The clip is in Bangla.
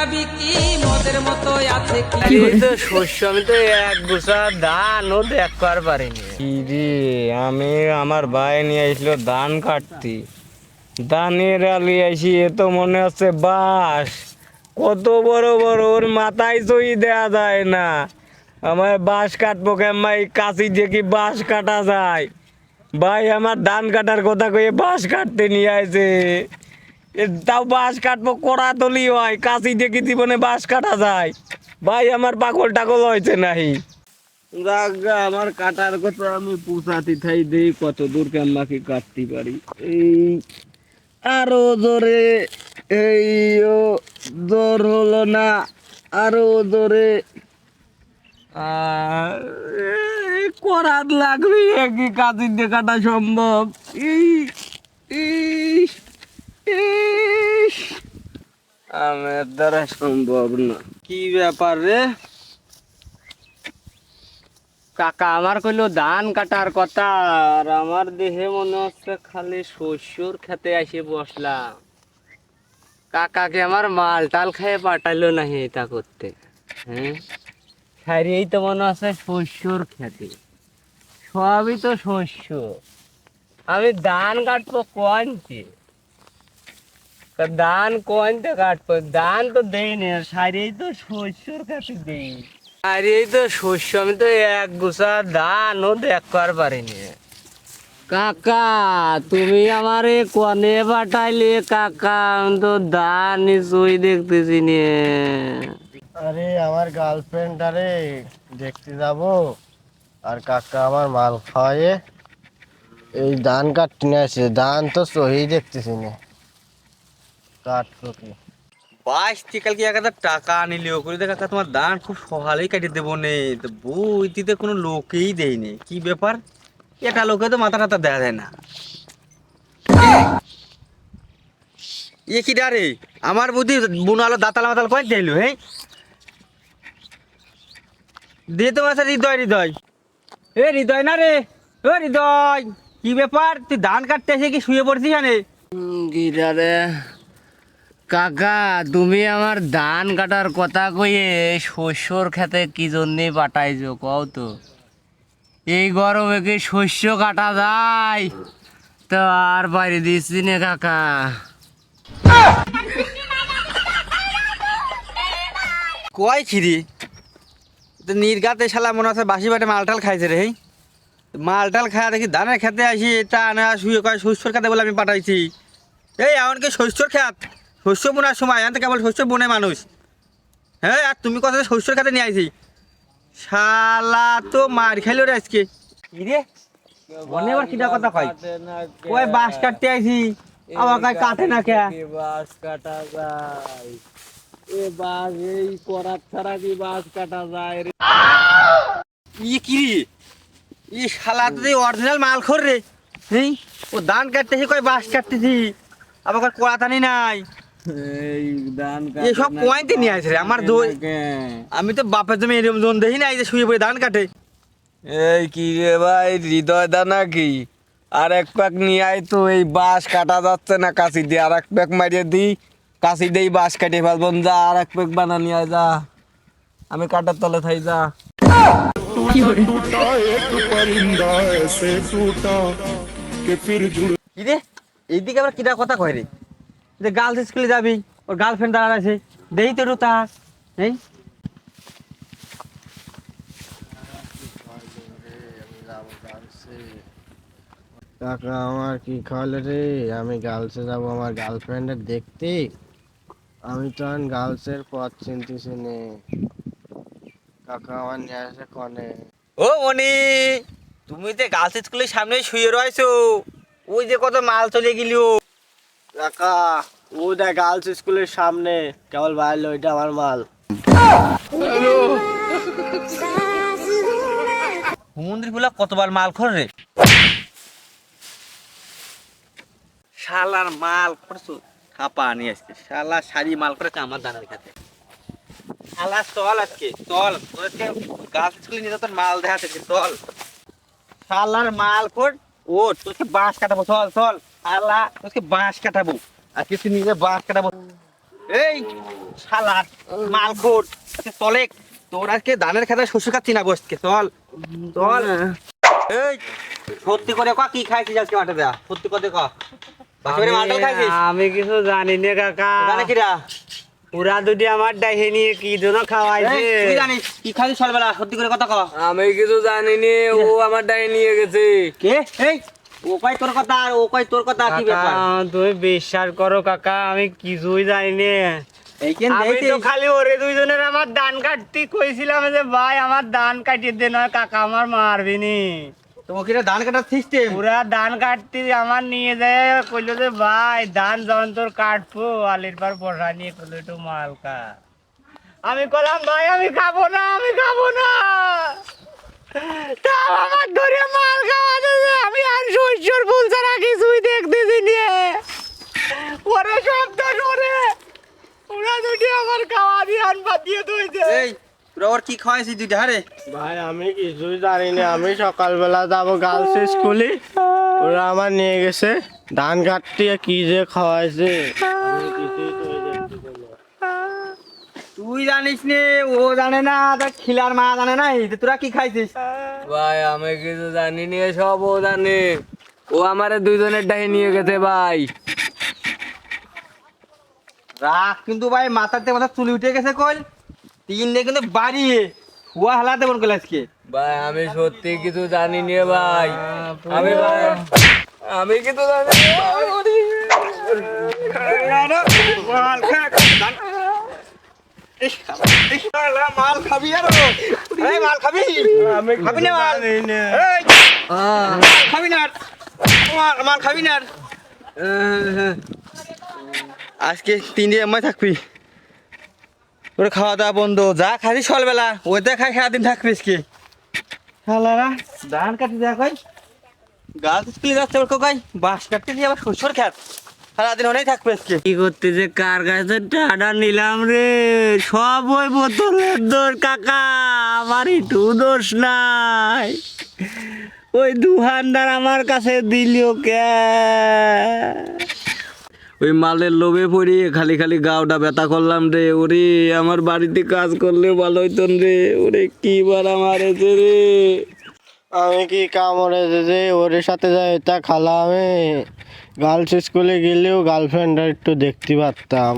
খাবি কি মদের মতো আছে কি? তো শস্য আমি তো এক গুছা ধানও দেখবার পারিনি। কি রে আমি আমার ভাই নিয়ে আসলো ধান কাটতি। ধানের আলি আসি এ তো মনে হচ্ছে বাস কত বড় বড় ওর মাথায় সই দেয়া যায় না। আমার বাঁশ কাটবো কেমাই কাশি দিয়ে কি বাঁশ কাটা যায়। ভাই আমার ধান কাটার কথা কয়ে বাঁশ কাটতে নিয়ে আসে এ তাও বাঁশ কাটবো, কড়া তলি হয়, কাশি দেখি জীবনে বাঁশ কাটা যায়। ভাই, আমার পাগল টাগল হয়েছে জাগা আমার কাটার কথা আমি পুষাতে থাই দেই, কত দূর কেমবাকে কাটতে পারি। এই আরও জোরে এই জোর হলো না, আরও জোরে। আর, করাত লাগবে কি কাজে দিয়ে কাটা সম্ভব এই আমার দ্বারা সম্ভব না। কি ব্যাপার রে? কাকা আমার কইলো ধান কাটার কথা আর আমার দেহে মনে হচ্ছে খালি শস্যর খেতে এসে বসলাম। কাকাকে আমার মাল টাল খেয়ে পাঠাইলো না এটা করতে। হ্যাঁ? খাইরেই তো মনে আছে শস্যর খেতে। সবই তো শস্য। আমি ধান কাটবো কনছে তা ধান কনতে কাটবো? ধান তো দেই না সারেই তো শস্যর কাছে দেই। আর তো শস্য, আমি তো এক গুছা ধানও দেখবার পারিনি। কাকা, তুমি আমারে কনে পাঠাইলে? কাকা, আমি তো ধান নিশ্চয়ই দেখতেছি নিয়ে আরে, আমার গার্লফ্রেন্ড আরে দেখতে যাব। আর কাকা আমার মাল খাওয়ায়ে এই ধান কাটতে নিয়ে আসে ধান তো সহি দেখতেছি না। বাইশ টিকাল কি এক টাকা নিলেও করে দেখ কাকা তোমার দান খুব সকালেই কাটিয়ে দেবো নে। তো কোনো লোকেই দেয়নি কি ব্যাপার? এটা লোকে তো মাথা টাথা যায় না। এ কি ডারে? আমার বুদ্ধি বুনালো দাতাল মাতাল কয় দিল হ্যাঁ দিয়ে তোমার সাথে হৃদয় হৃদয়। এ হৃদয় না রে? ও হৃদয়। কি ব্যাপার? তুই ধান কাটতে এসে কি শুয়ে পড়ছিস জানে গিরারে কাকা, তুমি আমার ধান কাটার কথা কইয়ে শস্যর খেতে কি জন্যে পাঠাইছো? কও তো। এই গরমে কি শস্য কাটা যায়? তো আর বাইরে দিচ্ছি না কাকা। কয় খিরি তো নির্গাতে শালা মনে হচ্ছে বাসি বাটে মালটাল খাইছে রে মালটাল খাওয়া দেখি ধানের খেতে আসি তা না শুয়ে কয় শস্যর খেতে বলে আমি পাঠাইছি। এই, এমনকি শস্যর খেত শস্য বোনার সময় এখন তো কেবল শস্য বোনে মানুষ। হ্যাঁ আর তুমি কথা শস্যর খেতে নিয়ে আইছি। শালা তো মার খাইলো রে আজকে। কি রে মনে আবার কিটা কথা কয়? কয় বাঁশ কাটতে আইছি। আমার কয় কাটে না কে? বাস কাটা যায়। এ বাস এই করার ছাড়া কি বাস কাটা যায় রে? ই কি রে ই শালা তো অরিজিনাল মাল খোর রে। হেই ও ধান কাটতেছি কয় বাস কাটতেছি। আবার কয় কোড়া টানি নাই। এসব কোয়াইতে নিয়ে আসে আমার আমি তো বাপের জমি এরকম জোন দেখি না এই যে শুয়ে পড়ে ধান কাটে। এই কি রে ভাই হৃদয় দা নাকি? আর এক প্যাক নিয়ে আয় তো এই বাঁশ কাটা যাচ্ছে না কাশি দিয়ে আর এক প্যাক মারিয়ে দিই কাশি দিয়ে বাঁশ কাটিয়ে ফেলব যা আর এক প্যাক বানা নিয়ে যা। আমি কাটার তলে থাই যা। এইদিকে আবার কিরা কথা কয় রে? যে গার্লস স্কুলে যাবি ওর গার্লফ্রেন্ড দাঁড়ান আছে। দেই তো তা এই। কাকা আমার কি খাওয়ালে রে? আমি গার্লসে যাব আমার গার্লফ্রেন্ডের দেখতে। আমি তো আর গার্লসের পথ চিনতেছি নে। কাকা আমার নিয়ে আসে কনে? ও মনি তুমি যে গার্লস স্কুলের সামনে শুয়ে রয়েছো। ওই যে কত মাল চলে গেলিও কাকা ওটা গার্লস স্কুলের সামনে। কেবল বাইরে ওইটা আমার মাল। হুমন্দিরগুলা কতবার মাল খর রে? শালার মাল করছ খাপা নিয়ে আসছে শালা শাড়ি মাল করেছে আমার দানার খাতে শালা চল আজকে চল। তোরকে গাছ স্কুলে নিয়ে তোর মাল দেখাতে চল। শালার মাল কর ও তোকে বাঁশ কাটাবো চল চল। শালা তোকে বাঁশ কাটাবো। এই শালা মালখোর চলে তোর আজকে ধানের খেতে শস্য খাচ্ছি না বসকে চল চল। এই সত্যি করে ক কি খাইছিস আজকে মাঠে দেয়া? সত্যি করে ক। আমি কিছু জানি না কাকা। জানে কিরা? পুরা দুটি আমার ডাইহে নিয়ে কি জন্য খাওয়াইছে? এই, তুই জানিস কি খাইছিস সকালবেলা? সত্যি করে কথা ক। আমি কিছু জানি নে ও আমার ডাইহে নিয়ে গেছে। কে? এই ও কয় তোর কথা আর ও কয় তোর কথা কি ব্যাপার? তুমি বিশ্বাস করো কাকা আমি কিছুই জানি না আমি তো খালি ওরে দুইজনের আমার দান কাটতে কইছিলাম যে ভাই আমার দান কাটিয়ে দে নয় কাকা আমার মারবি নি তোমার ধান কাটার সিস্টেম পুরা ধান কাটতে আমার নিয়ে যায় কইলো যে ভাই ধান যখন তোর কাটবো আলির পর বসা নিয়ে কইলো একটু মাল খা আমি কলাম ভাই আমি খাব না আমি খাব না। আমার ধরে মাল খাওয়া দিয়েছে আমি আর শস্যর ফুল ছাড়া কিছুই দেখতেছি নিয়ে ওরে শব্দ ওরে আমার খাওয়া দিয়ে আনবা দিয়ে দইছে এই তোরা ওর কি খাওয়াইছিস দুইটা হারে ভাই আমি কিছুই জানি না। আমি সকালবেলা যাব গার্লস স্কুলে। ওরা আমার নিয়ে গেছে। ধান কাটতে কি যে খাওয়াইছে। তুই জানিস নে ও জানে না তার খিলার মা জানে না এই তোরা কি খাইছিস? ভাই আমি কিছু জানি নি সব ও জানে। ও আমারে দুইজনের ডাহে নিয়ে গেছে ভাই। রাগ কিন্তু ভাই মাথার থেকে মাথা চুলি উঠে গেছে কল তিন দিয়ে কিন্তু বাড়িয়ে হুয়া হালাতে মন করলে আজকে। ভাই আমি সত্যি কিছু জানি নি ভাই। আমি ভাই আমি কিছু জানি নি মাল মাল খাবি আর মাল খাবি? আমি খাবি না মাল? খাবি না মাল মাল খাবি না আর। আজকে তিন দিন এমআই থাকবি। ওরে খাওয়া দাওয়া বন্ধ, যা খাবি সকালবেলা ওইটা খাই সারাদিন থাকবি আজকে। ধান কাটি দেয়া কই। গাছ স্কুলে যাচ্ছে ওর কই, বাঁশ কাটতে দিয়ে আবার শস্যর খেত। সারাদিন ওনেই থাকবে আজকে। কি করতে যে কার কাছে টাকা নিলাম রে? সব ওই বোতলের দোষ কাকা আমার একটু দোষ নাই। ওই দুহানদার আমার কাছে দিলিও কে? ওই মালের লোভে পড়ি খালি খালি গাওটা ব্যথা করলাম রে। ওরে, আমার বাড়িতে কাজ করলে ভালো হইতো রে। ওরে, কি বারা মারেছে রে। আমি কি কামড়ে যে ওর সাথে যাই তা খালা আমি গার্লস স্কুলে গেলেও গার্লফ্রেন্ড একটু দেখতে পারতাম।